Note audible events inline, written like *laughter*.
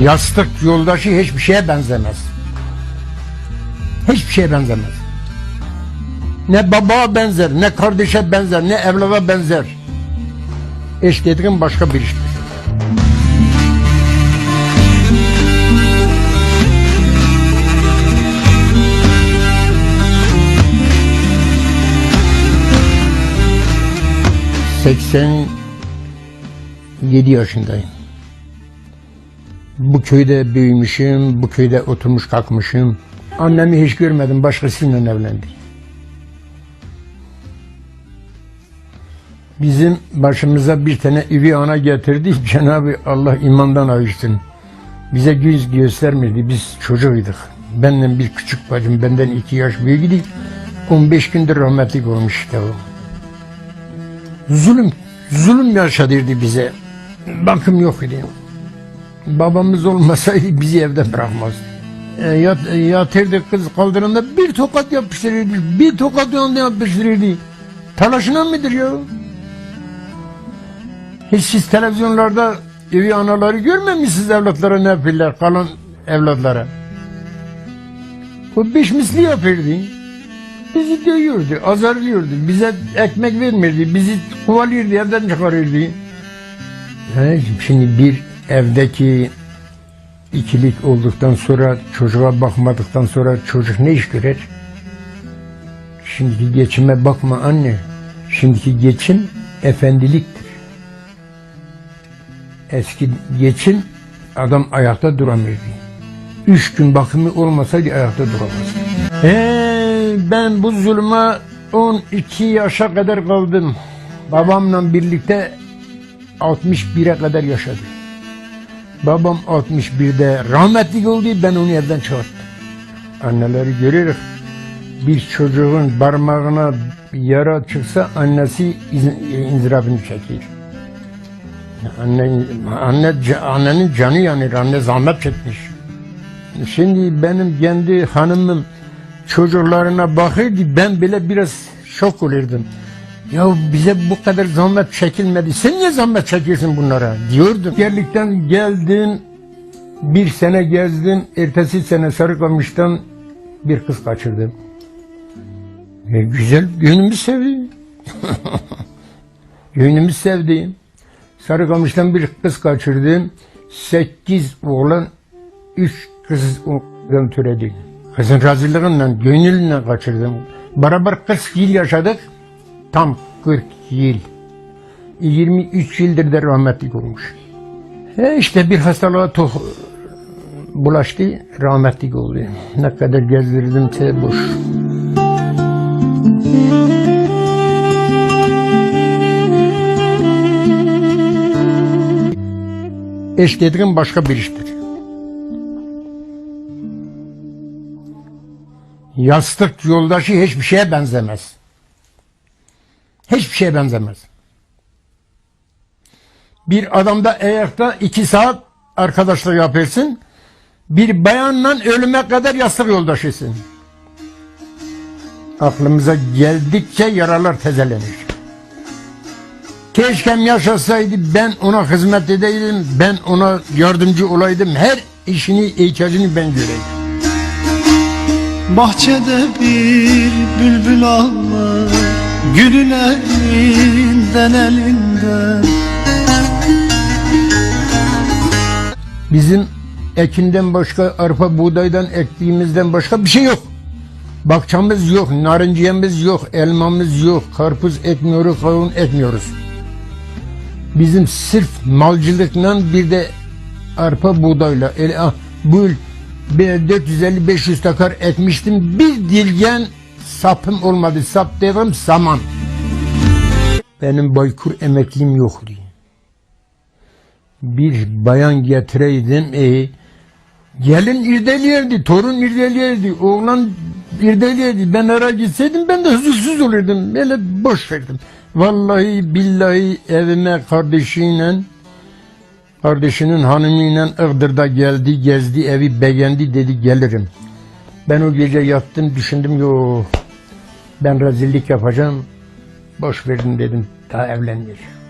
Yastık yoldaşı hiçbir şeye benzemez. Hiçbir şeye benzemez. Ne babaya benzer, ne kardeşe benzer, ne evlada benzer. Eş dediğin başka bir iştir. Seksen yedi yaşındayım. Bu köyde büyümüşüm, bu köyde oturmuş kalkmışım. Annemi hiç görmedim, başkasıyla evlendi. Bizim başımıza bir tane üvi ana getirdi. *laughs* Cenab-ı Allah imandan ayırsın. Bize göz göstermedi. Biz çocuğuyduk. Benden bir küçük bacım, benden iki yaş büyüktü. 15 gündür rahmetlik olmuş işte o. Zulüm, zulüm yaşadırdı bize. Bakım yok idi. Babamız olmasaydı *laughs* bizi evde bırakmazdı. E, yat, e, yatırdı kız kaldırımda bir tokat yapıştırırdı. Bir tokat yanında yapıştırırdı. Talaşına mıdır ya? Hiç siz televizyonlarda evi anaları görmemişsiniz evlatlara ne yapıyorlar kalan evlatlara. O beş misli yapırdı. Bizi dövüyordu, azarlıyordu. Bize ekmek vermirdi, bizi kovalıyordu, evden çıkarırdı. He, Şimdi bir evdeki ikilik olduktan sonra çocuğa bakmadıktan sonra çocuk ne iş görer? Şimdiki geçime bakma anne. Şimdiki geçim efendiliktir. Eski geçim adam ayakta duramıyordu. Üç gün bakımı olmasaydı ayakta duramazdı. Ee, ben bu zulme 12 yaşa kadar kaldım. Babamla birlikte 61'e kadar yaşadı. Babam 61'de rahmetli oldu ben onu evden çıkarttım. Anneleri görürük. Bir çocuğun parmağına yara çıksa annesi inzirabını çekiyor. Anne, anne, annenin canı yanır, anne zahmet çekmiş. Şimdi benim kendi hanımım çocuklarına bakırdı, ben bile biraz şok olurdum. Ya bize bu kadar zahmet çekilmedi, sen niye zahmet çekiyorsun bunlara diyordum. Gerlikten geldin, bir sene gezdin, ertesi sene Sarıkamış'tan bir kız kaçırdım. E, güzel, gönlümü sevdi. *laughs* Gönlümü sevdiğim. Sarıkamış'tan bir kız kaçırdım. Sekiz oğlan, üç kız oğlan türedi. Kızın razılığıyla, gönülle kaçırdım. Beraber 40 yıl yaşadık. Tam 40 yıl. 23 yıldır da rahmetlik olmuş. E işte bir hastalığa to- bulaştı, rahmetlik oldu. Ne kadar gezdirdimse boş. Eş dediğim başka bir iştir. Yastık yoldaşı hiçbir şeye benzemez. Hiçbir şeye benzemez. Bir adamda ayakta iki saat arkadaşlık yapıyorsun. Bir bayanla ölüme kadar yastık yoldaşısın. Aklımıza geldikçe yaralar tezelenir. Keşkem yaşasaydı ben ona hizmet edeydim, ben ona yardımcı olaydım. Her işini, ihtiyacını ben göreydim. Bahçede bir bülbül ağlar Gülün elinden elinden Bizim ekinden başka, arpa buğdaydan ektiğimizden başka bir şey yok. Bakçamız yok, narinciyemiz yok, elmamız yok, karpuz ekmiyoruz, kavun ekmiyoruz. Bizim sırf malcılıkla bir de arpa buğdayla, el, ah, bu yıl bir 450-500 takar ekmiştim. Bir dilgen sapım olmadı. Sap dedim saman. Benim Baykur emeklim yoktu bir bayan getireydim. E, gelin irdeliyerdi, torun irdeliyerdi, oğlan irdeliyerdi. Ben ara gitseydim ben de huzursuz olurdum. Böyle boş verdim. Vallahi billahi evime kardeşiyle kardeşinin hanımıyla Iğdır'da geldi, gezdi, evi beğendi dedi gelirim. Ben o gece yattım düşündüm yok ben rezillik yapacağım. Boş verdim dedim daha evlenmeyeceğim.